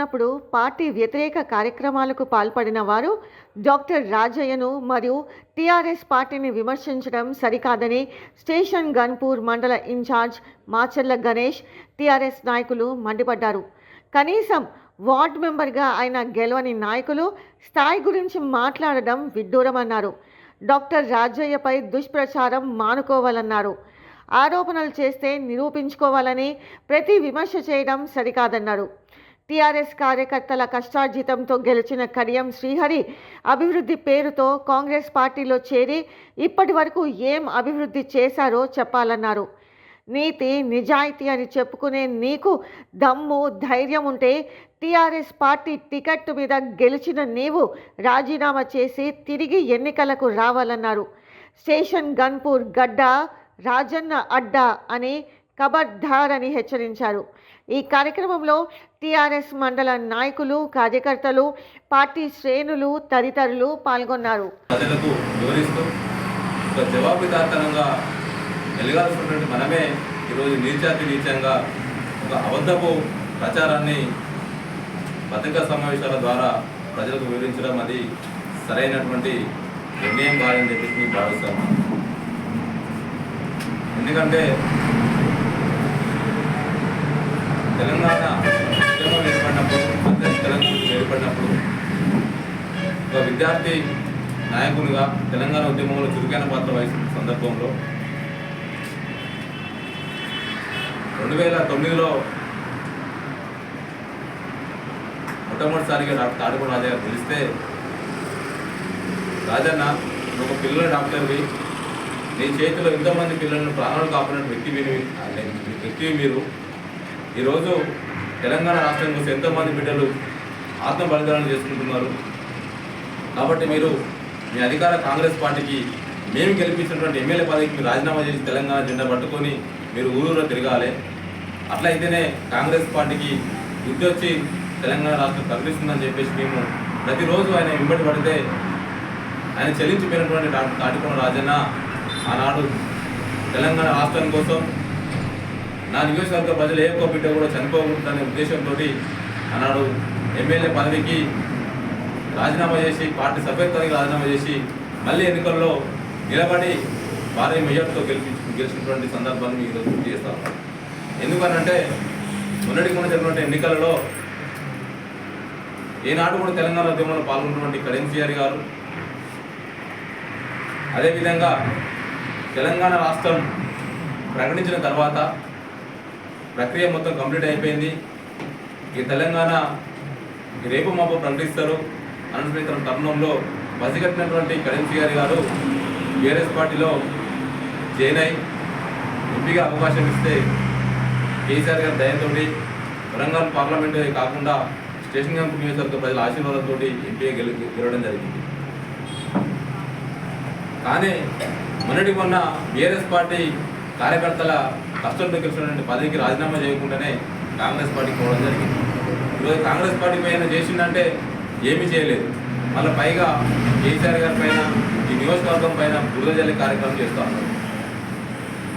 ఉన్నప్పుడు పార్టీ వ్యతిరేక కార్యక్రమాలకు పాల్పడిన వారు డాక్టర్ రాజయ్యను మరియు టీఆర్ఎస్ పార్టీని విమర్శించడం సరికాదని స్టేషన్ గన్పూర్ మండల ఇన్ఛార్జ్ మాచర్ల గణేష్ టీఆర్ఎస్ నాయకులు మండిపడ్డారు. కనీసం వార్డ్ మెంబర్గా ఆయన గెలవని నాయకులు స్థాయి గురించి మాట్లాడడం విడ్డూరమన్నారు. డాక్టర్ రాజయ్యపై దుష్ప్రచారం మానుకోవాలన్నారు. ఆరోపణలు చేస్తే నిరూపించుకోవాలని ప్రతి విమర్శ చేయడం సరికాదన్నారు. టీఆర్ఎస్ కార్యకర్తల కష్టార్జితంతో గెలిచిన కడియం శ్రీహరి అభివృద్ధి పేరుతో కాంగ్రెస్ పార్టీలో చేరి ఇప్పటి వరకు ఏం అభివృద్ధి చేశారో చెప్పాలన్నారు. నీతి నిజాయితీ అని చెప్పుకునే నీకు దమ్ము ధైర్యం ఉంటే టీఆర్ఎస్ పార్టీ టికెట్ మీద గెలిచిన నీవు రాజీనామా చేసి తిరిగి ఎన్నికలకు రావాలన్నారు. స్టేషన్ గన్పూర్ గడ్డ రాజన్న అడ్డా అని కబర్ధార్ అని హెచ్చరించారు. ఈ కార్యక్రమంలో టీఆర్ఎస్ మండల నాయకులు కార్యకర్తలు పార్టీ శ్రేణులు తదితరులు పాల్గొన్నారు. ప్రజలకు వివరిస్తూ ఒక వెలగాల్సినటువంటి మనమే ఈరోజు నీచాతి నీచంగా ఒక అబద్ధపు ప్రచారాన్ని పత్రికా సమావేశాల ద్వారా ప్రజలకు వివరించడం అది సరైనటువంటి నిర్ణయం కాదని చెప్పేసి మేము భావిస్తాము ఎందుకంటే తెలంగాణ ఉద్యమం ఏర్పడినప్పుడు అందరి తెలంగాణ ఏర్పడినప్పుడు ఒక విద్యార్థి నాయకునిగా తెలంగాణ ఉద్యమంలో చురుకైన పాత్ర వహిస్తున్న సందర్భంలో రెండు వేల తొమ్మిదిలో మొట్టమొదటిసారిగా డాక్టర్ తాడుకోడు రాజయ్య పిలిస్తే రాజన్న ఒక పిల్లల డాక్టర్వి నీ చేతిలో ఎంతోమంది పిల్లలను ప్రాణాలు కాపాడిన వ్యక్తి మీరు వ్యక్తి మీరు ఈరోజు తెలంగాణ రాష్ట్రం కోసం ఎంతోమంది బిడ్డలు ఆత్మ బలిదానం చేసుకుంటున్నారు. కాబట్టి మీరు మీ అధికార కాంగ్రెస్ పార్టీకి మేము గెలిపించినటువంటి ఎమ్మెల్యే పదవికి మీరు రాజీనామా చేసి తెలంగాణ జెండా పట్టుకొని మీరు ఊరూరులో తిరగాలి. అట్లయితేనే కాంగ్రెస్ పార్టీకి బుద్ధి వచ్చి తెలంగాణ రాష్ట్రం కనిపిస్తుందని చెప్పేసి మేము ప్రతిరోజు ఆయన వెంబడి పడితే ఆయన చెల్లించిపోయినటువంటి డాక్టర్ తాటికొండ రాజన్న ఆనాడు తెలంగాణ రాష్ట్రం కోసం నా నియోజకవర్గ ప్రజలు ఏ ఒక్క బిడ్డ కూడా చనిపోకూడదనే ఉద్దేశంతో ఆనాడు ఎమ్మెల్యే పదవికి రాజీనామా చేసి పార్టీ సభ్యత్వానికి రాజీనామా చేసి మళ్ళీ ఎన్నికల్లో నిలబడి భారీ మెజార్టీతో గెలిపి గెలిచినటువంటి సందర్భాన్ని మీకు ఈరోజు గుర్తు చేస్తాను ఎందుకనంటే మొన్నటి కూడా జరిగినటువంటి ఎన్నికలలో ఈనాడు కూడా తెలంగాణ ఉద్యమంలో పాల్గొన్నటువంటి కరెన్సీఆర్ గారు అదేవిధంగా తెలంగాణ రాష్ట్రం ప్రకటించిన తర్వాత ప్రక్రియ మొత్తం కంప్లీట్ అయిపోయింది. ఈ తెలంగాణ రేపు మాపు ప్రకటిస్తారు. అనంతరం తరుణంలో పసిగట్టినటువంటి కరెన్సీ గారి గారు బీఆర్ఎస్ పార్టీలో జాయిన్ అయి ఎంపీగా అవకాశం ఇస్తే కేసీఆర్ గారి దయంతో వరంగల్ పార్లమెంట్ కాకుండా స్టేషన్ గంపు నియోజకవర్గ ప్రజల ఆశీర్వాదంతో ఎంపీగా గెలి గెలవడం జరిగింది. కానీ మొన్నటి మొన్న బీఆర్ఎస్ పార్టీ కార్యకర్తల కష్టంతో గెలిచినటువంటి పదవికి రాజీనామా చేయకుండానే కాంగ్రెస్ పార్టీకి పోవడం జరిగింది. ఈరోజు కాంగ్రెస్ పార్టీ పైన చేసిందంటే ఏమీ చేయలేదు. మళ్ళీ పైగా కేసీఆర్ గారి పైన ఈ నియోజకవర్గం పైన బురద జల్లే కార్యక్రమం చేస్తూ ఉన్నారు.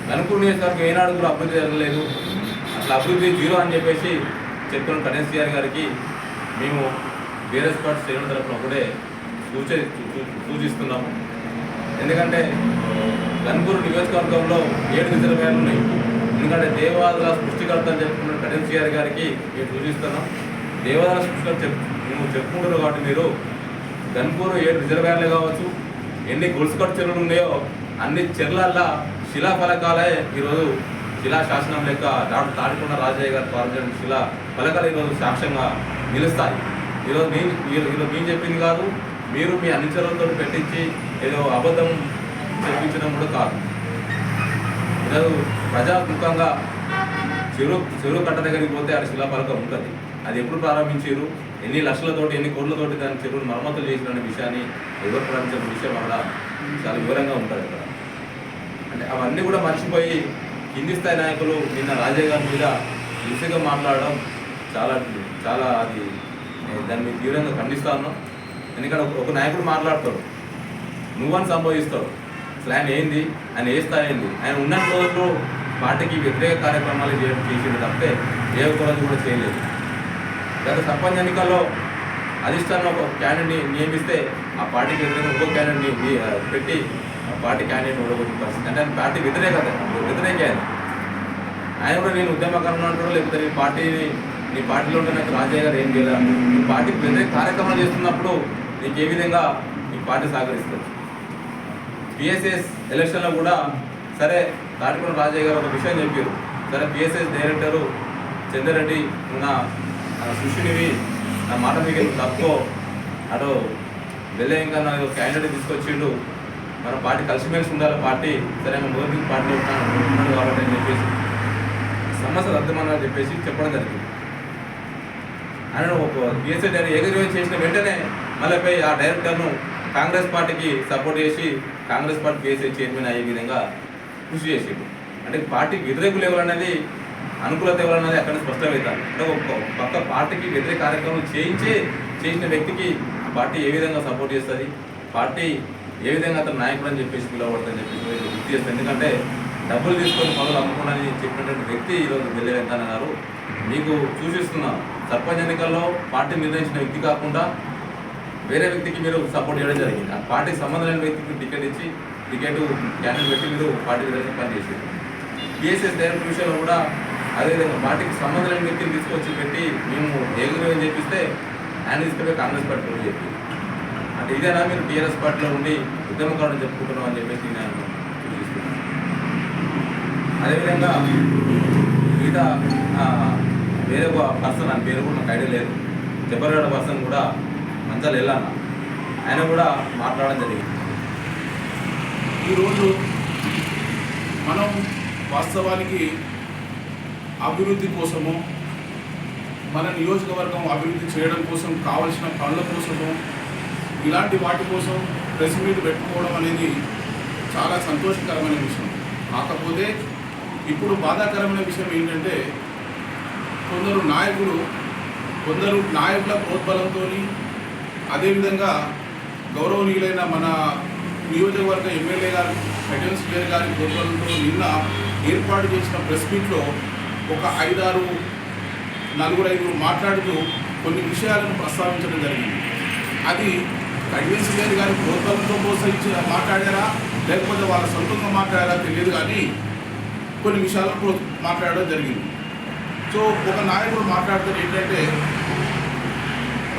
కనుకూరు నియోజకవర్గం ఏనాడు కూడా అభివృద్ధి జరగలేదు. అట్లా అభివృద్ధి జీరో అని చెప్పేసి చెప్తున్న కనేశ్వర్ గారికి మేము బీఆర్ఎస్ పార్టీ శ్రేణుల తరఫున ఒకటే సూచే సూచిస్తున్నాము. ఎందుకంటే గన్పూర్ నియోజకవర్గంలో ఏడు రిజర్వేయర్లు ఉన్నాయి. ఎందుకంటే దేవాదాల సృష్టికర్త అని చెప్పుకున్న కటెన్సీఆర్ గారికి మీరు సూచిస్తున్నాం. దేవాదాల సృష్టికర్త చెప్ మేము చెప్పుకుంటున్నారు కాబట్టి మీరు గన్పూర్ ఏడు రిజర్వేయర్లు కావచ్చు ఎన్ని గొలుసుకట్టు చెరువులు ఉన్నాయో అన్ని చెర్లల్లా శిలా ఫలకాలే ఈరోజు శిలా శాసనం లెక్క డాక్టర్ తాడికొండ రాజయ్య గారు ప్రారంభించిన శిలా ఫలకాలు ఈరోజు సాక్ష్యంగా నిలుస్తాయి. ఈరోజు మీ మీరు ఈరోజు మేము చెప్పింది కాదు మీరు మీ అనుచరులతో పెట్టించి ఏదో అబద్ధం చెప్పించడం కూడా కాదు. ఈరోజు ప్రజాముఖంగా చెరువు చెరువు కట్ట దగ్గరికి పోతే అక్కడ శిలాపలకం ఉంటుంది. అది ఎప్పుడు ప్రారంభించారు? ఎన్ని లక్షలతోటి ఎన్ని కోట్లతోటి దాని చెరువును మరమ్మతులు చేసిన విషయాన్ని ఎవరు ప్రారంభించిన విషయం అక్కడ చాలా వివరంగా ఉంటుంది అక్కడ అంటే అవన్నీ కూడా మర్చిపోయి కింది స్థాయి నాయకులు నిన్న రాజే గారి మీద ఇసుగా మాట్లాడడం చాలా చాలా అది దాన్ని తీవ్రంగా తీవ్రంగా ఖండిస్తాను ఎందుకంటే ఒక- ఒక నాయకుడు మాట్లాడతాడు. నువ్వని సంభవిస్తావు ప్లాన్ ఏంది? ఆయన ఏ స్థాయి ఏంది? ఆయన ఉన్న రోజులు పార్టీకి వ్యతిరేక కార్యక్రమాలు చేయడం చేసింది తప్పితే ఏ ఒక్క రోజు కూడా చేయలేదు. గత సర్పంచ్ ఎన్నికల్లో అధిష్టానం ఒక క్యాండిడేట్ని నియమిస్తే ఆ పార్టీకి వ్యతిరేక ఇంకో క్యాండిడేట్ని పెట్టి ఆ పార్టీ క్యాండిడేట్ ఓడగొట్టిన పరిస్థితి. అంటే ఆయన పార్టీ వ్యతిరేకత వ్యతిరేక ఆయన. ఆయన కూడా నేను ఉద్యమకారంలో అంటాడు లేకపోతే నీ పార్టీని నీ పార్టీలో ఉంటే నాకు రాజయ్య గారు ఏం చేయాలి నీ పార్టీకి వ్యతిరేక కార్యక్రమాలు చేస్తున్నప్పుడు నీకు ఏ విధంగా నీ పార్టీ సహకరిస్తుంది? బిఎస్ఎస్ ఎలక్షన్లో కూడా సరే తాటికొండ రాజయ్య గారు ఒక విషయం చెప్పారు. సరే బిఎస్ఎస్ డైరెక్టరు చంద్రరెడ్డి ఉన్న ఆ, నా మాట మీకు తక్కువ అటు వెళ్ళేయంగా నా క్యాండిడేట్ తీసుకొచ్చిండు. మన పార్టీ కలిసిమెలిసి ఉండాలి పార్టీ. సరే మేము మొదటి పార్టీలో ఉంటాను కాబట్టి అని చెప్పేసి సమస్య రద్దమని చెప్పేసి చెప్పడం జరిగింది. ఆయన ఒక పిఎస్ఐ డైరెక్టర్ ఏకగ్రీవం చేసిన వెంటనే మళ్ళీ పోయి ఆ డైరెక్టర్ను కాంగ్రెస్ పార్టీకి సపోర్ట్ చేసి కాంగ్రెస్ పార్టీ చేసే చైర్మన్ అయ్యే విధంగా కృషి చేసిండు. అంటే పార్టీ వ్యతిరేకులు ఎవరనేది అనుకూలత ఎవరన్నది అక్కడ స్పష్టమవుతారు అంటే ఒక పక్క పార్టీకి వ్యతిరేక కార్యక్రమం చేయించే చేసిన వ్యక్తికి పార్టీ ఏ విధంగా సపోర్ట్ చేస్తుంది పార్టీ ఏ విధంగా అతను నాయకుడు అని చెప్పేసి పిలవబడుతుందని చెప్పేసి మీరు గుర్తు చేస్తారు. ఎందుకంటే డబ్బులు తీసుకొని పనులు అమ్ముకోనని చెప్పినటువంటి వ్యక్తి ఈరోజు వెళ్ళే వెంకన్న గారు. మీకు సూచిస్తున్నా సర్పంచ్ ఎన్నికల్లో పార్టీ నిర్ణయించిన వ్యక్తి కాకుండా వేరే వ్యక్తికి మీరు సపోర్ట్ చేయడం జరిగింది. ఆ పార్టీకి సంబంధం లేని వ్యక్తికి టికెట్ ఇచ్చి టికెట్ క్యాండిడేట్ పెట్టి మీరు పార్టీ విధంగా పనిచేసారు బీఎస్ఎస్ డైరెక్ట్ విషయంలో కూడా అదేవిధంగా పార్టీకి సంబంధం లేని వ్యక్తిని తీసుకొచ్చి పెట్టి మేము ఏగురు అని చెప్పిస్తే ఆయన తీసుకెళ్ళి కాంగ్రెస్ పార్టీలో చెప్పి. అంటే ఇదేనా మీరు టీఆర్ఎస్ పార్టీలో ఉండి ఉద్యమకారుడు చెప్పుకుంటున్నాం అని చెప్పేసి నేను అదేవిధంగా మిగతా వేరే ఒక పర్సన్ అని పేరు కూడా నాకు ఐడియా లేదు. చెప్పగల పర్సన్ కూడా మంచాలు వెళ్ళాను. ఆయన కూడా మాట్లాడడం జరిగింది. ఈరోజు మనం వాస్తవానికి అభివృద్ధి కోసము మన నియోజకవర్గం అభివృద్ధి చేయడం కోసం కావలసిన పనుల కోసము ఇలాంటి వాటి కోసం ప్రెస్ మీట్ పెట్టుకోవడం అనేది చాలా సంతోషకరమైన విషయం. కాకపోతే ఇప్పుడు బాధాకరమైన విషయం ఏంటంటే కొందరు నాయకులు కొందరు నాయకుల ప్రోద్బలంతో అదేవిధంగా గౌరవనీయులైన మన నియోజకవర్గ ఎమ్మెల్యే గారు ఫెడరల్ ప్లేయర్ గారి ప్రోద్బలంతో నిన్న ఏర్పాటు చేసిన ప్రెస్ మీట్లో ఒక ఐదారు నలుగురు ఐదుగురు మాట్లాడుతూ కొన్ని విషయాలను ప్రస్తావించడం జరిగింది. అది కడివేసి గారి కానీ ప్రోత్సాహంతో ప్రోత్సహించి మాట్లాడారా? లేకపోతే వాళ్ళ సొంతంగా మాట్లాడారా తెలియదు కానీ కొన్ని విషయాలను మాట్లాడడం జరిగింది. సో ఒక నాయకుడు మాట్లాడుతున్న ఏంటంటే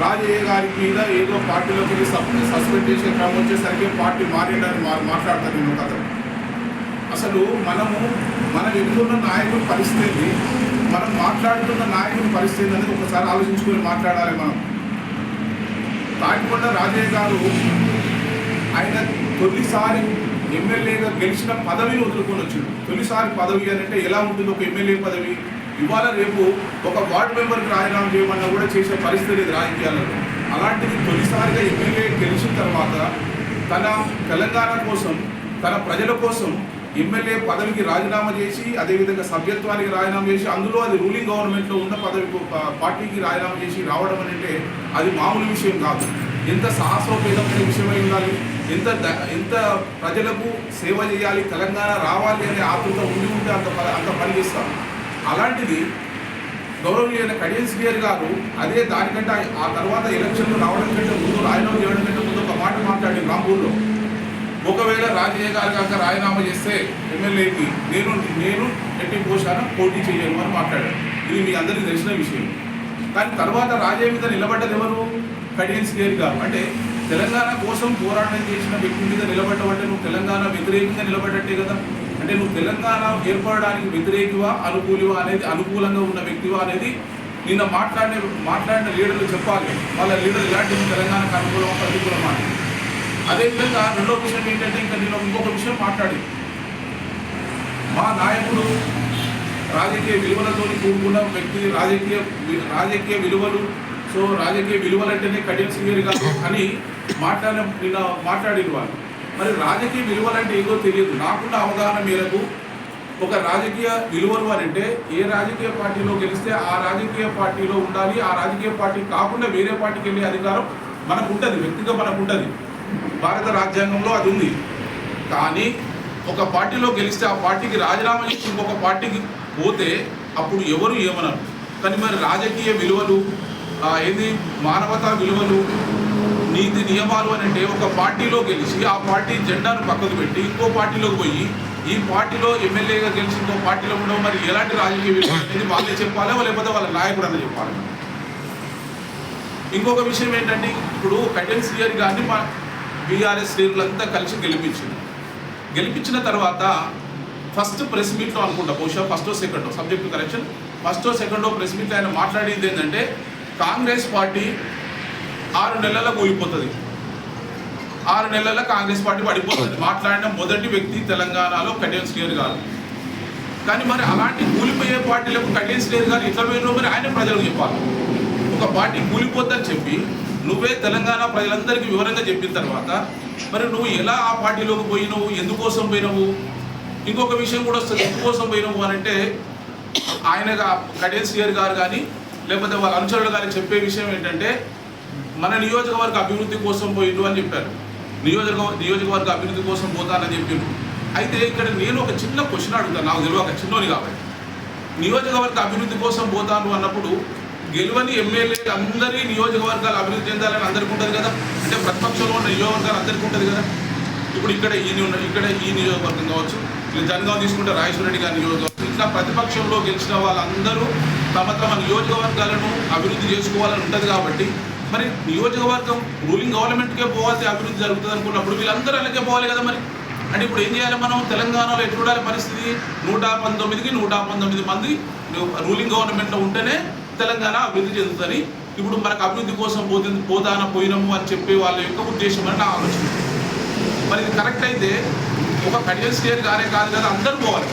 రాజయ్య గారి మీద ఏదో పార్టీలోకి సస్పెండ్ చేసే క్రమం వచ్చేసరికి పార్టీ మారేటని మా మాట్లాడతారు నేను కథ అసలు మనము మనం ఎదుగున్న నాయకుడి పరిస్థితి మనం మాట్లాడుతున్న నాయకుడి పరిస్థితి అనేది ఒకసారి ఆలోచించుకొని మాట్లాడాలి మనం. కాకుండా రాజయ్య గారు ఆయన తొలిసారి ఎమ్మెల్యేగా గెలిచిన పదవిని వదులుకొని వచ్చాడు. తొలిసారి పదవి అని అంటే ఎలా ఉంటుంది? ఒక ఎమ్మెల్యే పదవి ఇవాళ రేపు ఒక వార్డు మెంబర్కి రాజీనామా చేయమన్నా కూడా చేసే పరిస్థితి లేదు రాజకీయాలలో. అలాంటిది తొలిసారిగా ఎమ్మెల్యే గెలిచిన తర్వాత తన తెలంగాణ కోసం తన ప్రజల కోసం ఎమ్మెల్యే పదవికి రాజీనామా చేసి అదేవిధంగా సభ్యత్వానికి రాజీనామా చేసి అందులో అది రూలింగ్ గవర్నమెంట్లో ఉన్న పదవి పార్టీకి రాజీనామా చేసి రావడం అని అంటే అది మామూలు విషయం కాదు. ఎంత సాహసోపేతమైన విషయమై ఉండాలి ఎంత ఎంత ప్రజలకు సేవ చేయాలి తెలంగాణ రావాలి అనే ఆతృత ఉండి ఉంటే అంత అంత పనిచేస్తాం అలాంటిది గౌరవనీయులైన కడియన్స్ గేర్ గారు అదే దానికంటే ఆ- తర్వాత ఎలక్షన్లు రావడం కంటే ముందు రాజీనామా చేయడం కంటే ముందు ఒక మాట మాట్లాడి రాంపూర్లో. ఒకవేళ రాజయ్య గారు కనుక రాజీనామా చేస్తే ఎమ్మెల్యేకి నేను నేను ఎట్టి పోషాన పోటీ చేయను అని మాట్లాడాడు ఇది మీ అందరికీ తెలిసిన విషయం. కానీ తర్వాత రాజయ్య మీద నిలబడ్డది ఎవరు? కడియన్స్ గేర్ గారు. అంటే తెలంగాణ కోసం పోరాటం చేసిన వ్యక్తి మీద నిలబడ్డవంటే నువ్వు తెలంగాణ వ్యతిరేకంగా నిలబడ్డట్టే కదా. అంటే నువ్వు తెలంగాణ ఏర్పడడానికి వ్యతిరేకివా అనుకూలివా అనేది అనుకూలంగా ఉన్న వ్యక్తివా అనేది నిన్న మాట్లాడిన మాట్లాడిన లీడర్లు చెప్పాలి. వాళ్ళ లీడర్ ఇలాంటి తెలంగాణకు అనుకూలమా ప్రతికూలమా అదేవిధంగా రెండో విషయం ఏంటంటే ఇంకా నేను ఇంకొక విషయం మాట్లాడి. మా నాయకుడు రాజకీయ విలువలతో కూడుకున్న వ్యక్తి రాజకీయ రాజకీయ విలువలు సో రాజకీయ విలువలంటేనే కడియం సింగర్ కాదు అని మాట్లాడిన నిన్న మాట్లాడిన వాళ్ళు. మరి రాజకీయ విలువలు అంటే ఏదో తెలియదు. నాకున్న అవగాహన మేరకు ఒక రాజకీయ విలువలు అని అంటే ఏ రాజకీయ పార్టీలో గెలిస్తే ఆ రాజకీయ పార్టీలో ఉండాలి ఆ రాజకీయ పార్టీ కాకుండా వేరే పార్టీకి వెళ్ళే అధికారం మనకు ఉంటుంది వ్యక్తిగా మనకు ఉంటుంది భారత రాజ్యాంగంలో అది ఉంది. కానీ ఒక పార్టీలో గెలిస్తే ఆ పార్టీకి రాజీనామా చేసి ఇంకొక పార్టీకి పోతే అప్పుడు ఎవరు ఏమనరు. కానీ మరి రాజకీయ విలువలు ఏది ఏంది? మానవతా విలువలు నీతి నియమాలు అని అంటే ఒక పార్టీలో గెలిచి ఆ పార్టీ జెండాను పక్కకు పెట్టి ఇంకో పార్టీలోకి పోయి ఈ పార్టీలో ఎమ్మెల్యేగా గెలిచి ఇంకో పార్టీలో ఉండడం మరి ఎలాంటి రాజకీయ విషయం అనేది వాళ్ళే చెప్పాలా లేకపోతే వాళ్ళ నాయకుడు అన్న చెప్పాలి? ఇంకొక విషయం ఏంటంటే ఇప్పుడు కటెన్ సియర్ గారిని మా బీఆర్ఎస్ లీడర్లంతా కలిసి గెలిపించింది. గెలిపించిన తర్వాత ఫస్ట్ ప్రెస్ మీట్లో అనుకుంటా బహుశా ఫస్టో సెకండో సబ్జెక్ట్ కరెక్షన్ ఫస్టో సెకండో ప్రెస్ మీట్లో ఆయన మాట్లాడేది ఏంటంటే కాంగ్రెస్ పార్టీ ఆరు నెలల కూలిపోతుంది ఆరు నెలల కాంగ్రెస్ పార్టీ పడిపోతుంది. మాట్లాడిన మొదటి వ్యక్తి తెలంగాణలో కటెన్ శ్రీయర్ గారు. కానీ మరి అలాంటి కూలిపోయే పార్టీలకు కటెన్ శ్రీయర్ గారు ఇట్లా పోయినో మరి ఆయన ప్రజలకు చెప్పాలి. ఒక పార్టీ కూలిపోద్దని చెప్పి నువ్వే తెలంగాణ ప్రజలందరికీ వివరంగా చెప్పిన తర్వాత మరి నువ్వు ఎలా ఆ పార్టీలోకి పోయినావు? ఎందుకోసం పోయినావు? ఇంకొక విషయం కూడా వస్తుంది. ఎందుకోసం పోయినావు అని అంటే ఆయన కటేల్ సియర్ గారు కానీ లేకపోతే వాళ్ళ అనుచరులు కానీ చెప్పే విషయం ఏంటంటే మన నియోజకవర్గ అభివృద్ధి కోసం పోయిండు అని చెప్పారు. నియోజక నియోజకవర్గ అభివృద్ధి కోసం పోతానని చెప్పిండు. అయితే ఇక్కడ నేను ఒక చిన్న క్వశ్చన్ అడుగుతాను నాకు తెలియదు ఒక చిన్నోని కాబట్టి. నియోజకవర్గ అభివృద్ధి కోసం పోతాను అన్నప్పుడు గెలువని ఎమ్మెల్యే అందరి నియోజకవర్గాలు అభివృద్ధి చెందాలని అందరికీ ఉంటుంది కదా? అంటే ప్రతిపక్షంలో ఉన్న నియోజకవర్గాలు అందరికీ ఉంటుంది కదా? ఇప్పుడు ఇక్కడ ఈ నియో- ఇక్కడ ఈ నియోజకవర్గం కావచ్చు ఇలా జనగాం తీసుకుంటే రాజేశ్వర రెడ్డి గారి నియోజకవర్గం ఇట్లా ప్రతిపక్షంలో గెలిచిన వాళ్ళందరూ తమ తమ నియోజకవర్గాలను అభివృద్ధి చేసుకోవాలని ఉంటుంది కాబట్టి మరి నియోజకవర్గం రూలింగ్ గవర్నమెంట్కే పోవాలి అభివృద్ధి జరుగుతుంది అనుకున్నప్పుడు వీళ్ళందరూ అలాగే పోవాలి కదా మరి? అంటే ఇప్పుడు ఏం చేయాలి మనం? తెలంగాణలో ఎటువంటి పరిస్థితి? నూట పంతొమ్మిదికి నూట పంతొమ్మిది మంది రూలింగ్ గవర్నమెంట్లో ఉంటేనే తెలంగాణ అభివృద్ధి చెందుతుంది. ఇప్పుడు మనకు అభివృద్ధి కోసం పోతుంది పోదాన పోయినాము అని చెప్పే వాళ్ళ యొక్క ఉద్దేశం అని నా ఆలోచన. మరి ఇది కరెక్ట్ అయితే ఒక కడియల్ స్టేట్ గారే కాదు కదా అందరూ పోవాలి.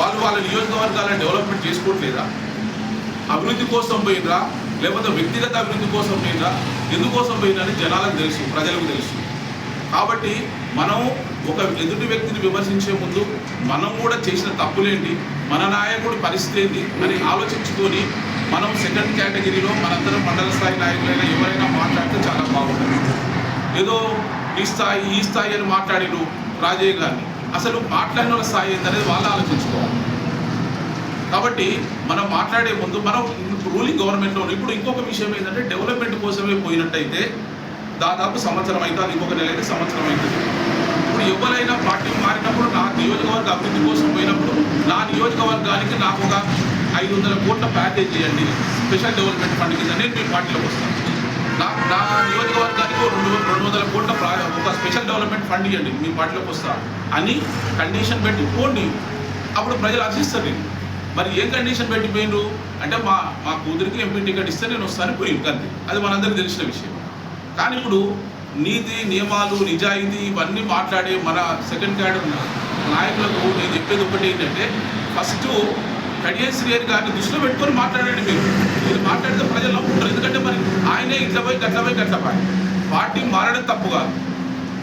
వాళ్ళు వాళ్ళ నియోజకవర్గాలను డెవలప్మెంట్ చేసుకోవట్లేదా? అభివృద్ధి కోసం పోయినరా లేకపోతే వ్యక్తిగత అభివృద్ధి కోసం పోయినా ఎందుకోసం పోయినని జనాలకు తెలుసు ప్రజలకు తెలుసు. కాబట్టి మనం ఒక ఎదుటి వ్యక్తిని విమర్శించే ముందు మనం కూడా చేసిన తప్పులేంటి మన నాయకుడి పరిస్థితి ఏంటి అని ఆలోచించుకొని మనం సెకండ్ కేటగిరీలో మనందరం మండల స్థాయి నాయకులైనా ఎవరైనా మాట్లాడితే చాలా బాగుంటుంది. ఏదో ఈ స్థాయి ఈ స్థాయి అని మాట్లాడిరు రాజయ్య గారిని. అసలు మాట్లాడిన స్థాయి ఏంటనేది వాళ్ళు ఆలోచించుకోవాలి. కాబట్టి మనం మాట్లాడే ముందు మనం రూలింగ్ గవర్నమెంట్లో ఇప్పుడు ఇంకొక విషయం ఏంటంటే డెవలప్మెంట్ కోసమే పోయినట్టయితే దాదాపు సంవత్సరం అవుతుంది ఇంకొక నెల అయితే సంవత్సరం అవుతుంది ఇప్పుడు ఎవరైనా పార్టీ మారినప్పుడు నా నియోజకవర్గ అభివృద్ధి కోసం పోయినప్పుడు నా నియోజకవర్గానికి నాకు ఒక ఐదు వందల కోట్ల ప్యాకేజ్ చేయండి స్పెషల్ డెవలప్మెంట్ ఫండ్ కింద నేను మీ పార్టీలోకి వస్తాను నా నా నియోజకవర్గానికి రెండు రెండు వందల కోట్ల ప్రా ఒక స్పెషల్ డెవలప్మెంట్ ఫండ్ ఇవ్వండి మీ పార్టీలోకి వస్తా అని కండిషన్ పెట్టి పోండి. అప్పుడు ప్రజలు ఆశిస్తారు. నేను మరి ఏం కండిషన్ పెట్టిపోయిండ్రు అంటే మా మా కూతురికి ఎంపీ టికెట్ ఇస్తే నేను వస్తాను పోయి అంతే. అది మనందరికీ తెలిసిన విషయం. కానీ ఇప్పుడు నీతి నియమాలు నిజాయితీ ఇవన్నీ మాట్లాడే మన సెకండ్ క్యాడర్ నాయకులకు నేను చెప్పేది ఒకటి ఏంటంటే ఫస్ట్ కడియం శ్రీయర్ గారిని దృష్టిలో పెట్టుకొని మాట్లాడండి మీరు. మీరు మాట్లాడితే ప్రజలు నవ్వుకుంటారు ఎందుకంటే మరి ఆయనే ఇట్లా పోయి గట్ల పోయి గట్ల పోయి. పార్టీ మారడం తప్పు కాదు.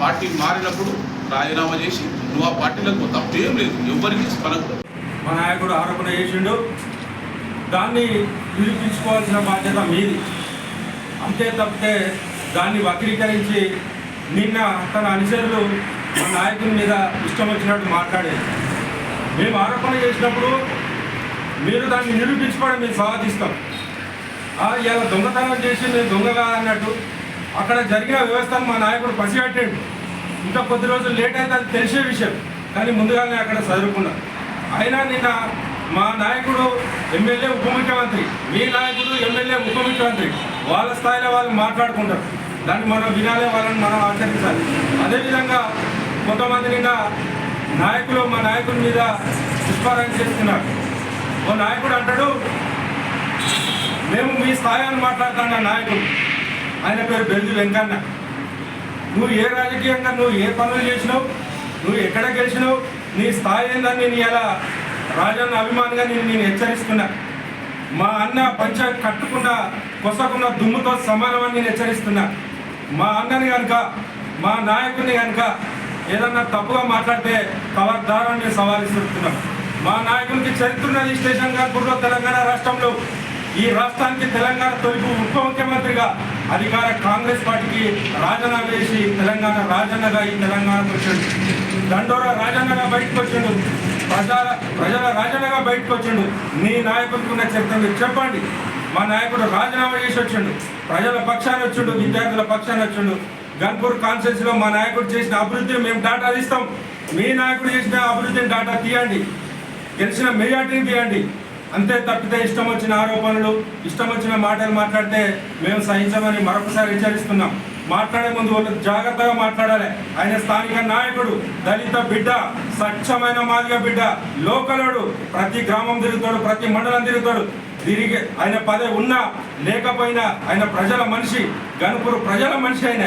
పార్టీ మారినప్పుడు రాజీనామా చేసి నువ్వు ఆ పార్టీలకు తప్పేం లేదు. ఎవరికి మనకు మా నాయకుడు ఆరోపణ చేసిండు. దాన్ని నిరూపించుకోవాల్సిన బాధ్యత మీది. అంతే తప్పితే దాన్ని వక్రీకరించి నిన్న తన అనుచరులు మా నాయకుని మీద ఇష్టం వచ్చినట్టు మాట్లాడేది మేము ఆరోపణ చేసినప్పుడు మీరు దాన్ని నిరూపించుకోవడం మేము స్వాగతిస్తాం. ఇలా దొంగతనం చేసి నేను దొంగగా అన్నట్టు అక్కడ జరిగిన వ్యవస్థను మా నాయకుడు పసిగట్టాడు. ఇంకా కొద్ది రోజులు లేట్ అయితే అది తెలిసే విషయం. కానీ ముందుగానే అక్కడ చదువుకున్నాను అయినా నిన్న మా నాయకుడు ఎమ్మెల్యే ఉప ముఖ్యమంత్రి మీ నాయకుడు ఎమ్మెల్యే ఉప ముఖ్యమంత్రి వాళ్ళ స్థాయిలో వాళ్ళు మాట్లాడుకుంటారు. దాన్ని మనం వినాలే వాళ్ళని మనం ఆచరించాలి. అదేవిధంగా కొంతమంది నిన్న నాయకులు మా నాయకుడి మీద దుష్పారాయణ చేస్తున్నారు. ఓ నాయకుడు అంటాడు మేము మీ స్థాయి అని నాయకుడు. ఆయన పేరు బెల్లి వెంకన్న. నువ్వు ఏ రాజకీయంగా నువ్వు ఏ పనులు చేసినావు నువ్వు ఎక్కడ గెలిచినావు నీ స్థాయి ఏందని నేను ఇలా రాజన్న అభిమానిగా నేను నేను హెచ్చరిస్తున్నా. మా అన్న పంచ కట్టుకున్న కొసకున్న దుమ్ముతో సమానమని నేను హెచ్చరిస్తున్నా. మా అన్నని కనుక మా నాయకుడిని కనుక ఏదన్నా తప్పుగా మాట్లాడితే కవర్దారాన్ని నేను సవాలిస్తున్నాం మా నాయకునికి చరిత్ర రిజిస్ట్రేషన్ గారు తెలంగాణ రాష్ట్రంలో. ఈ రాష్ట్రానికి తెలంగాణ తొలి ఉప ముఖ్యమంత్రిగా అధికార కాంగ్రెస్ పార్టీకి రాజన్న వేసి తెలంగాణ రాజన్నగా ఈ తెలంగాణకు వచ్చాడు. దండోరా రాజన్నగా బయటకు వచ్చాడు. ప్రజల ప్రజల రాజన్నగా బయటకు వచ్చిండు. నీ నాయకుడికి ఉన్న చరిత్ర మీరు చెప్పండి. మా నాయకుడు రాజీనామా చేసి వచ్చిండు. ప్రజల పక్షాన్ని వచ్చాడు విద్యార్థుల పక్షాన్ని వచ్చాడు. గన్పూర్ కాన్ఫరెన్స్ మా నాయకుడు చేసిన అభివృద్ధిని మేము డాటా తీస్తాం. మీ నాయకుడు చేసిన అభివృద్ధిని డాటా తీయండి. గెలిచిన మెజార్టీని తీయండి. అంతే తప్పితే ఇష్టం వచ్చిన ఆరోపణలు ఇష్టం వచ్చిన మాటలు మాట్లాడితే మేము సహించమని మరొకసారి హెచ్చరిస్తున్నాం. మాట్లాడే ముందు వాళ్ళు జాగ్రత్తగా మాట్లాడాలి. ఆయన స్థానిక నాయకుడు దళిత బిడ్డ స్వచ్ఛమైన మాదిగ బిడ్డ లోకలుడు ప్రతి గ్రామం తిరుగుతాడు ప్రతి మండలం తిరుగుతాడు. తిరిగి ఆయన పదే ఉన్నా లేకపోయినా ఆయన ప్రజల మనిషి గనుపురు ప్రజల మనిషి ఆయన.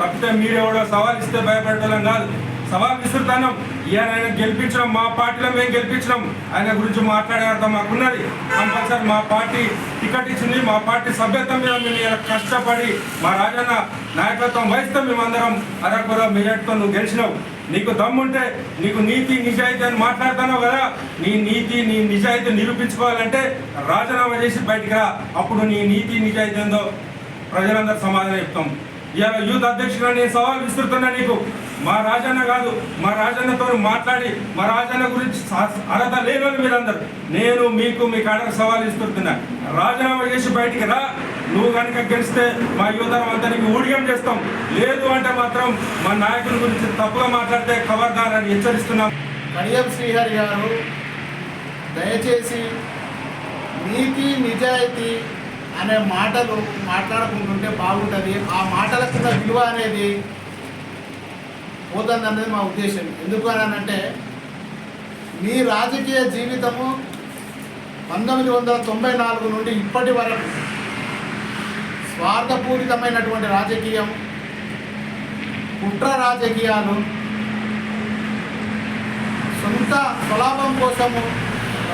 తప్పితే మీరెవడో సవాల్ ఇస్తే భయపడటం కాదు. సభ విసురుతానం. ఇవాళ ఆయన గెలిపించడం మా పార్టీలో మేము గెలిపించడం. ఆయన గురించి మాట్లాడే అర్థం మాకున్నది. కంపల్సరీ మా పార్టీ టికెట్ ఇచ్చింది. మా పార్టీ సభ్యత్వం మీద మేము కష్టపడి మా రాజన్న నాయకత్వం వహిస్తాం మేమందరం అరకొర మెజార్టీతో నువ్వు గెలిచినావు. నీకు దమ్ముంటే నీకు నీతి నిజాయితీ అని మాట్లాడుతున్నావు కదా. నీ నీతి నీ నిజాయితీ నిరూపించుకోవాలంటే రాజీనామా చేసి బయటికి రా. అప్పుడు నీ నీతి నిజాయితీ ఏందో ప్రజలందరూ సమాధానం చెప్తాం. ఇవాళ యూత్ అధ్యక్షుడు నేను సవాల్ విసురుతున్నా నీకు. మా రాజన్న కాదు మా రాజన్నతో మాట్లాడి మా రాజన్న గురించి అర్హత లేని మీరందరు. మీరందరూ నేను మీకు మీ కాడకు సవాల్ ఇస్తున్నా రాజీనామా చేసి బయటికి రా. నువ్వు కనుక గెలిస్తే మా యువతరం అంతా నీకు ఊడిగం చేస్తాం. లేదు అంటే మాత్రం మా నాయకుల గురించి తప్పుగా మాట్లాడితే ఖబర్దార్ అని హెచ్చరిస్తున్నాం. కడియం శ్రీహరి గారు దయచేసి నీతి నిజాయితీ అనే మాటలు మాట్లాడుకుంటుంటే బాగుంటుంది. ఆ మాటల కింద విలువ అనేది పోతుంది అనేది మా ఉద్దేశం. ఎందుకు అని అంటే మీ రాజకీయ జీవితము పంతొమ్మిది వందల తొంభై నాలుగు నుండి ఇప్పటి వరకు స్వార్థపూరితమైనటువంటి రాజకీయం కుట్ర రాజకీయాలు సొంత స్వలాభం కోసము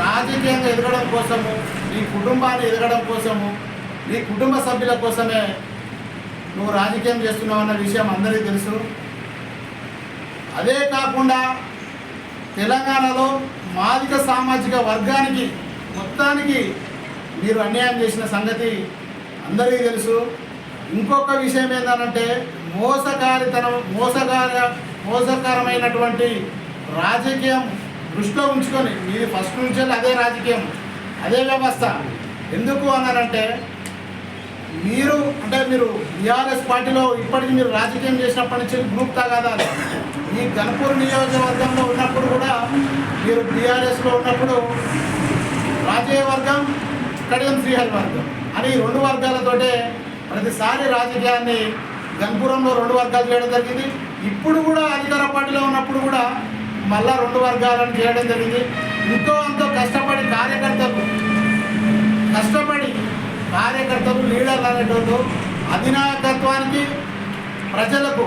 రాజకీయంగా ఎదగడం కోసము నీ కుటుంబాన్ని ఎదగడం కోసము నీ కుటుంబ సభ్యుల కోసమే నువ్వు రాజకీయం చేస్తున్నావు అన్న విషయం అందరికీ తెలుసు. అదే కాకుండా తెలంగాణలో మాదిక సామాజిక వర్గానికి మొత్తానికి మీరు అన్యాయం చేసిన సంగతి అందరికీ తెలుసు. ఇంకొక విషయం ఏంటంటే మోసకారితనం మోసకార మోసకరమైనటువంటి రాజకీయం దృష్టిలో ఉంచుకొని మీది ఫస్ట్ నుంచి అదే రాజకీయం అదే వ్యవస్థ. ఎందుకు అన్నారంటే మీరు అంటే మీరు బీఆర్ఎస్ పార్టీలో ఇప్పటికీ మీరు రాజకీయం చేసినప్పటి నుంచి గ్రూప్ తగాదాలు ఈ గణపూర్ నియోజకవర్గంలో ఉన్నప్పుడు కూడా మీరు బీఆర్ఎస్లో ఉన్నప్పుడు రాజకీయ వర్గం కడియం శ్రీహరి వర్గం అని రెండు వర్గాలతోటే ప్రతిసారి రాజకీయాన్ని గణపురంలో రెండు వర్గాలు చేయడం జరిగింది. ఇప్పుడు కూడా అధికార పార్టీలో ఉన్నప్పుడు కూడా మళ్ళా రెండు వర్గాలను చేయడం జరిగింది. ఎంతో అంతో కష్టపడి కార్యకర్తలు కష్టపడి కార్యకర్తలు లీడర్లు అనేటోళ్ళు అధినాయకత్వానికి ప్రజలకు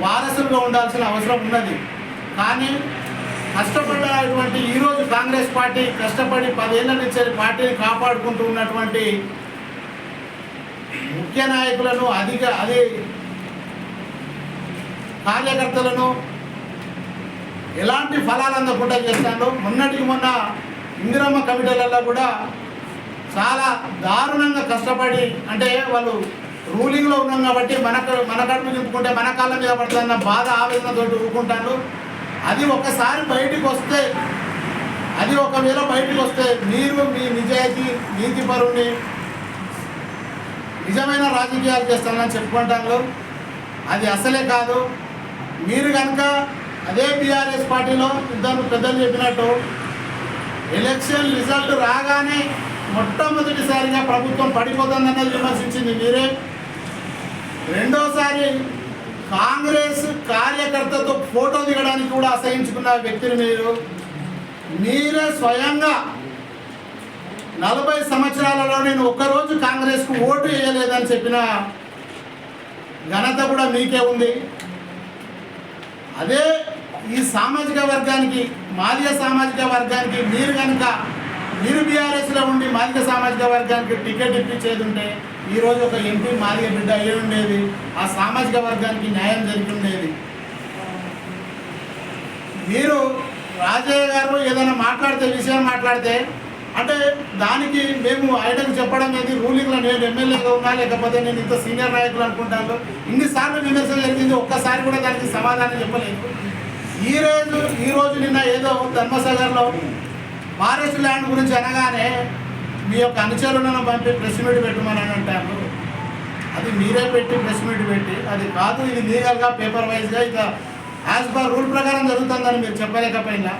వారసులుగా ఉండాల్సిన అవసరం ఉన్నది. కానీ కష్టపడినటువంటి ఈరోజు కాంగ్రెస్ పార్టీ కష్టపడి పదేళ్ళ నుంచి పార్టీని కాపాడుకుంటూ ఉన్నటువంటి ముఖ్య నాయకులను అధిక అది కార్యకర్తలను ఎలాంటి ఫలాలు అందకుండా చేస్తాను మొన్నటికి మొన్న ఇందిరమ్మ కమిటీలలో కూడా చాలా దారుణంగా కష్టపడి అంటే వాళ్ళు రూలింగ్లో ఉన్నాం కాబట్టి మన మన కడుపు నింపుకుంటే మన కాళ్ళ మీద పడుతుందన్న బాధ ఆవేదనతో ఊరుకుంటాను అది ఒకసారి బయటికి వస్తే అది ఒకవేళ బయటకు వస్తే మీరు మీ నిజాయితీ నీతిపరుని నిజమైన రాజకీయాలు చేస్తానని చెప్పుకుంటాను అది అసలే కాదు. మీరు కనుక అదే బీఆర్ఎస్ పార్టీలో ఇద్దరు పెద్దలు చెప్పినట్టు ఎలక్షన్ రిజల్ట్ రాగానే మొట్టమొదటిసారిగా ప్రభుత్వం పడిపోతుందన్నది విమర్శించింది మీరే. రెండోసారి కాంగ్రెస్ కార్యకర్తతో ఫోటో దిగడానికి కూడా అసహించుకున్న వ్యక్తిని మీరు. మీరే స్వయంగా నలభై సంవత్సరాలలో నేను ఒక్కరోజు కాంగ్రెస్కు ఓటు వేయలేదని చెప్పిన ఘనత కూడా మీకే ఉంది. అదే ఈ సామాజిక వర్గానికి మాదిగ సామాజిక వర్గానికి మీరు కనుక మీరు బీఆర్ఎస్లో ఉండి మాదిగ సామాజిక వర్గానికి టికెట్ ఇప్పించేది ఉంటే ఈరోజు ఒక ఎంపీ మాదిగ బిడ్డ అయ్యి ఉండేది. ఆ సామాజిక వర్గానికి న్యాయం జరుగుతుండేది మీరు రాజయ్య గారు ఏదైనా మాట్లాడితే విషయం మాట్లాడితే అంటే దానికి మేము ఐటమ్ చెప్పడం అనేది రూలింగ్లో నేను ఎమ్మెల్యేగా ఉన్నా లేకపోతే నేను ఇంత సీనియర్ నాయకులు అనుకుంటాను. ఇన్నిసార్లు విమర్శ జరిగింది ఒక్కసారి కూడా దానికి సమాధానం చెప్పలేదు. ఈ రోజు ఈ రోజు నిన్న ఏదో ధర్మసాగర్లో ఫారెస్ట్ ల్యాండ్ గురించి అనగానే మీ యొక్క అనుచరులను పంపి ప్రెస్ మీట్ పెట్టమని అంటారు. అది మీరే పెట్టి ప్రెస్ మీట్ పెట్టి అది కాదు ఇది లీగల్గా పేపర్ వైజ్గా ఇక యాజ్ పర్ రూల్ ప్రకారం జరుగుతుందని మీరు చెప్పలేకపోయినా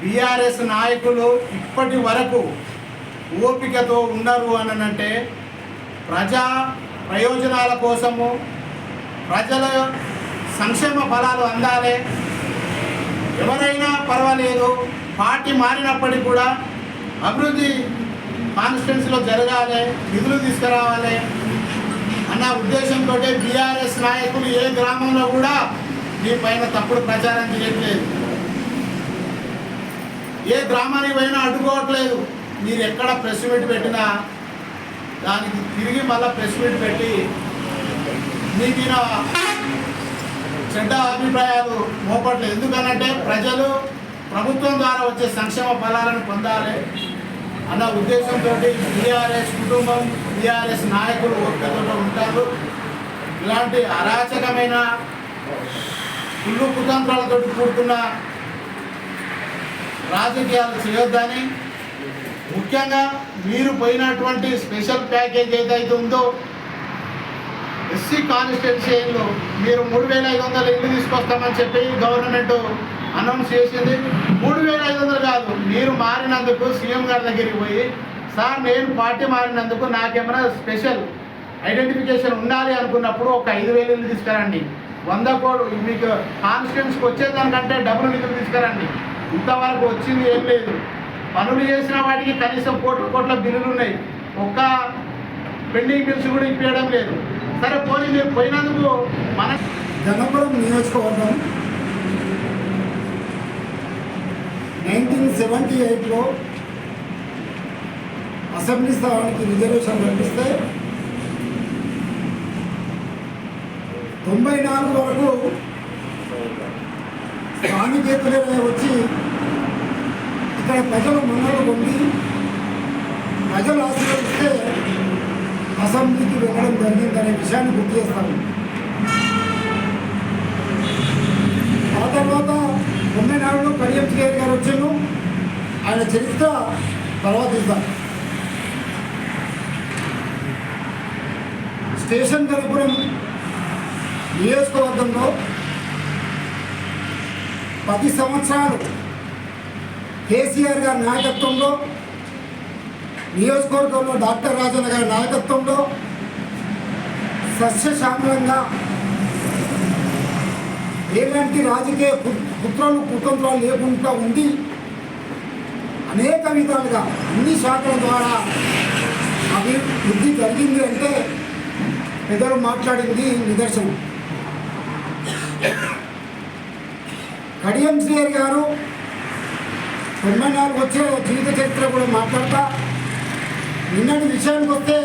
బీఆర్ఎస్ నాయకులు ఇప్పటి వరకు ఓపికతో ఉన్నారు అని అంటే ప్రజా ప్రయోజనాల కోసము ప్రజల సంక్షేమ ఫలాలు అందాలి. ఎవరైనా పర్వాలేదు పార్టీ మారినప్పటికీ కూడా అభివృద్ధి కాన్స్టిట్యున్సీలో జరగాలి నిధులు తీసుకురావాలి అన్న ఉద్దేశంతో బీఆర్ఎస్ నాయకులు ఏ గ్రామంలో కూడా మీ పైన తప్పుడు ప్రచారం చేయట్లేదు. ఏ గ్రామానికి పోయినా అడ్డుకోవట్లేదు. మీరు ఎక్కడ ప్రెస్ మీట్ పెట్టినా దానికి తిరిగి మళ్ళీ ప్రెస్ మీట్ పెట్టి మీకు చెడ్డ అభిప్రాయాలు మోపట్లేదు. ఎందుకనంటే ప్రజలు ప్రభుత్వం ద్వారా వచ్చే సంక్షేమ ఫలాలను పొందాలి. అన్న ఉద్దేశంతో టీఆర్ఎస్ కుటుంబం టీఆర్ఎస్ నాయకులు ఓపికతో ఉంటారు. ఇలాంటి అరాచకమైన కుళ్ళు కుతంత్రాలతో కూడుకున్న రాజకీయాలు చేయొద్దని ముఖ్యంగా మీరు పోయినటువంటి స్పెషల్ ప్యాకేజ్ ఏదైతే ఉందో ఎస్సీ కాన్స్టిట్యున్సీలో మీరు మూడు వేల ఐదు వందల ఇల్లు తీసుకొస్తామని చెప్పి గవర్నమెంట్ అనౌన్స్ చేసింది మూడు వేల ఐదు వందలు కాదు. మీరు మారినందుకు సీఎం గారి దగ్గరికి పోయి సార్ నేను పార్టీ మారినందుకు నాకేమైనా స్పెషల్ ఐడెంటిఫికేషన్ ఉండాలి అనుకున్నప్పుడు ఒక ఐదు వేలు తీసుకురండి. వంద కోడు మీకు కాన్స్టిట్యూన్స్కి వచ్చేదానికంటే డబ్బులు నిధులు తీసుకురండి. ఇంతవరకు వచ్చింది ఏం లేదు. పనులు చేసిన వాటికి కనీసం కోట్ల కోట్ల బిల్లులు ఉన్నాయి. ఒక్క పెండింగ్ బిల్స్ కూడా ఇప్పించడం లేదు. సరే పోనీ మీరు పోయినందుకు మన గణపురం నియోజకవర్గం నైన్టీన్ సెవెంటీ ఎయిట్లో అసెంబ్లీ స్థానానికి రిజర్వేషన్ కల్పిస్తే తొంభై నాలుగు వరకు స్థానికేతలే వచ్చి ఇక్కడ ప్రజలు మన్నలు పొంది ప్రజలు ఆశీర్వదిస్తే అసెంబ్లీకి వెళ్ళడం జరిగిందనే విషయాన్ని గుర్తు చేస్తాను. ఆ తర్వాత తొంభై నాడు కడియం శ్రీహరి గారు వచ్చిండు ఆయన చరిత్ర తర్వాత ఇద్దాం స్టేషన్ గణపురం నియోజకవర్గంలో పది సంవత్సరాలు కేసీఆర్ గారి నాయకత్వంలో నియోజకవర్గంలో డాక్టర్ రాజన్న గారి నాయకత్వంలో సస్యశామలంగా ఎలాంటి రాజకీయ కు- కుట్రలు కుతంత్రాలు లేకుండా ఉంది అనేక విధాలుగా అన్ని శాఖల ద్వారా అభివృద్ధి జరిగింది అంటే పెద్దలు మాట్లాడింది నిదర్శనం. కడియం శ్రీయర్ గారు తొంభై నాలుగు వచ్చే జీవిత చరిత్ర కూడా మాట్లాడతా. నిన్నటి విషయానికి వస్తే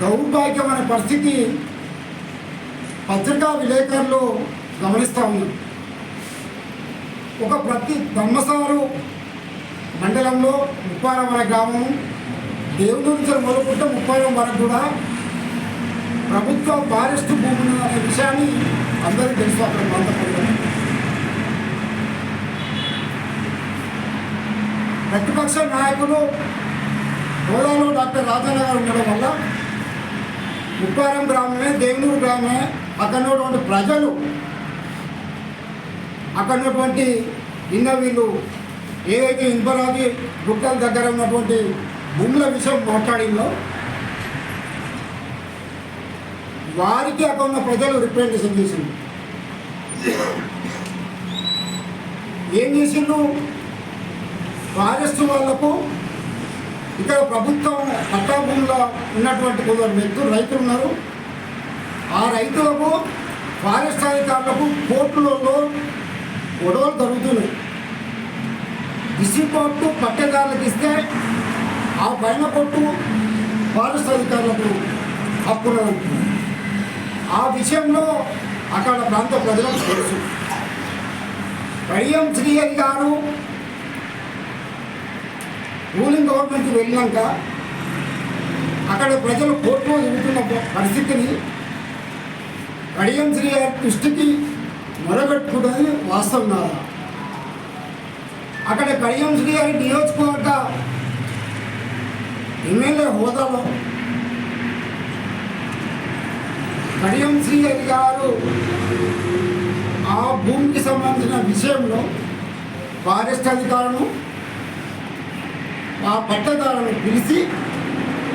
దౌర్భాగ్యమైన పరిస్థితి పత్రికా విలేకరులు గమనిస్తూ ఉన్నారు. ఒక ప్రతి ధర్మసారు మండలంలో ముప్పారం అనే గ్రామం దేవుడి నుంచి మొదలుకుంటే ముప్పారం వరకు కూడా ప్రభుత్వ ఫారెస్ట్ భూములు అనే విషయాన్ని అందరికీ తెలుసు అక్కడ మందపల్లిలో ప్రతిపక్ష నాయకులు హోదాలో డాక్టర్ రాజన్న గారు ఉండడం వల్ల ముప్పారం గ్రామమే దేవునూరు అక్కడ ఉన్నటువంటి ప్రజలు అక్కడ ఉన్నటువంటి నిన్న వీళ్ళు ఏదైతే ఇన్పరాది గుట్టల దగ్గర ఉన్నటువంటి భూముల విషయం మాట్లాడిందో వారికి అక్కడ ఉన్న ప్రజలు రిప్రజెంటేషన్ చేసింది ఏం చేసిండు ఫారెస్ట్ వాళ్ళకు ఇక్కడ ప్రభుత్వం పట్టా భూమిలో ఉన్నటువంటి కొందరు వ్యక్తులు రైతులు ఉన్నారు. ఆ రైతులకు ఫారెస్ట్ అధికారులకు కోర్టులలో గొడవలు జరుగుతున్నాయి. డిస్ట్రిక్ట్ కోర్టు పట్టేదారులకు ఇస్తే ఆ పైన కోర్టు ఫారెస్ట్ అధికారులకు హక్కులు ఆ విషయంలో అక్కడ ప్రాంత ప్రజలకు తెలుసు. కడియం శ్రీహరి గారు రూలింగ్ గవర్నమెంట్కి వెళ్ళినాక అక్కడ ప్రజలు కోర్టులో ఎదుగుతున్న పరిస్థితిని కడియం శ్రీ గారి దృష్టికి మొరబెట్టుకుంటుంది వాస్తవం కాదా? అక్కడ కడియం శ్రీ గారి నియోజకవర్గ ఎమ్మెల్యే హోదాలో కడియం గారి గారు ఆ భూమికి సంబంధించిన విషయంలో ఫారెస్ట్ అధికారులను ఆ పట్టదారులను పిలిచి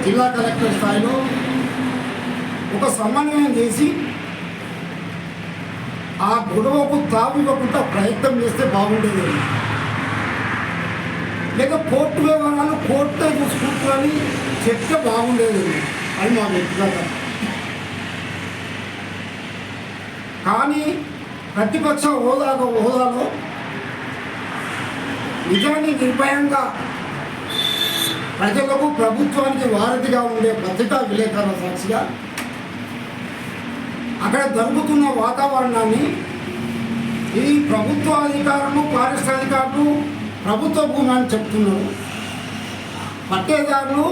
జిల్లా కలెక్టర్ స్థాయిలో ఒక సమన్వయం చేసి ఆ గొడవకు తావివ్వకుండా ప్రయత్నం చేస్తే బాగుండేది. లేక కోర్టు వ్యవహారాలు కోర్టు చూసుకుంటారని చెప్తే బాగుండేది అని మా వ్యక్తిగత. కానీ ప్రతిపక్ష హోదాలో హోదాలో నిజాన్ని నిర్భయంగా ప్రజలకు ప్రభుత్వానికి వారధిగా ఉండే భద్రతా విలేకరుల సాక్షిగా అక్కడ జరుగుతున్న వాతావరణాన్ని ఈ ప్రభుత్వ అధికారులు ఫారెస్ట్ అధికారులు ప్రభుత్వ భూమి అని చెప్తున్నారు. పట్టేదారులు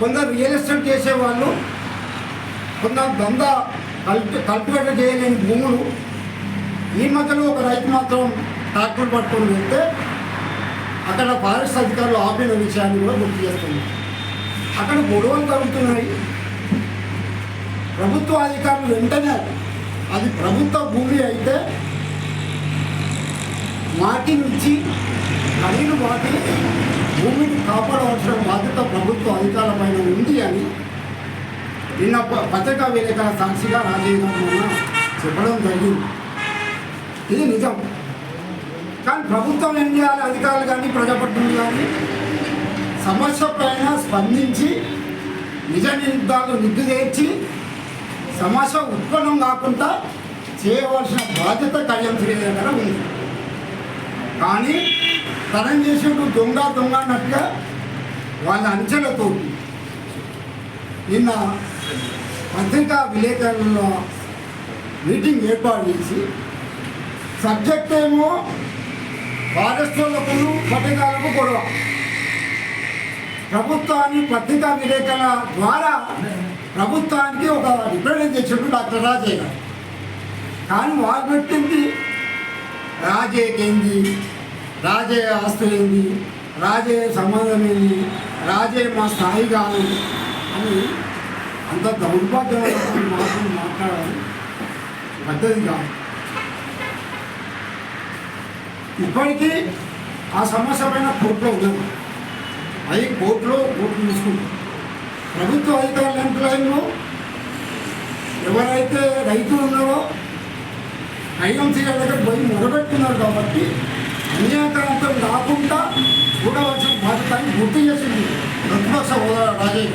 కొందరు రియల్ ఎస్టేట్ చేసేవాళ్ళు కొందరు దందా కల్పి కల్పివేట చేయలేని భూములు. ఈ మధ్యలో ఒక రైతు మాత్రం ట్రాక్టర్ పట్టుకొని వెళ్తే అక్కడ ఫారెస్ట్ అధికారులు ఆపిన విషయాన్ని కూడా గుర్తు చేస్తున్నారు అక్కడ గొడవలు జరుగుతున్నాయి. ప్రభుత్వ అధికారులు వెంటనే అది ప్రభుత్వ భూమి అయితే వాటిని ఇచ్చి ఖరీదు వాటి భూమిని కాపాడవలసిన బాధ్యత ప్రభుత్వ అధికారుల పైన ఉంది అని నిన్న ప- పత్రికా విలేకరుల సాక్షిగా రాజయ్య గారు చెప్పడం జరిగింది. ఇది నిజం. కానీ ప్రభుత్వం ఏం చేయాలి? అధికారులు కానీ ప్రజాప్రతినిధులు కానీ సమస్య పైన స్పందించి నిజ నిర్ధారాలు నిగ్గు చేర్చి సమస్య ఉత్పన్నం కాకుండా చేయవలసిన బాధ్యత కళ్యాణ్ దగ్గర ఉంది. కానీ తనం చేసేటు దొంగ దొంగ అన్నట్టుగా వాళ్ళ అంచెలతో నిన్న పత్రికా విలేకరులలో మీటింగ్ ఏర్పాటు చేసి సబ్జెక్ట్ ఏమో ఫారెస్టులకు పత్రికలకు గొడవ. ప్రభుత్వాన్ని పత్రికా విలేకరుల ద్వారా ప్రభుత్వానికి ఒక రిప్రజెంట్ చేసినప్పుడు డాక్టర్ రాజయ్య గారు. కానీ వారు పెట్టింది రాజయ్యకి ఏంది? రాజయ్య ఆస్తులు ఏంది? రాజయ్య సంబంధం ఏంది? రాజయ్య మా స్థాయి కాదు అని అంత దౌర్భాగ్యమైన మాటలు మాట్లాడాలి పెద్దది కాదు. ఇప్పటికీ ఆ సమస్య పైన కోర్టులో ఉన్నది. అది కోర్టులో కోర్టు తీసుకుంటాం ప్రభుత్వ అధికారుల ఎంప్లాయీలు ఎవరైతే రైతులు ఉన్నారో ఐఎంసీ దగ్గర పోయి మొదలుపెట్టున్నారు కాబట్టి అన్యాయకాలంతో రాకుండా చూడవలసిన బాధ్యత గుర్తు చేసింది. ప్రతిపక్ష హోదా రాజయ్య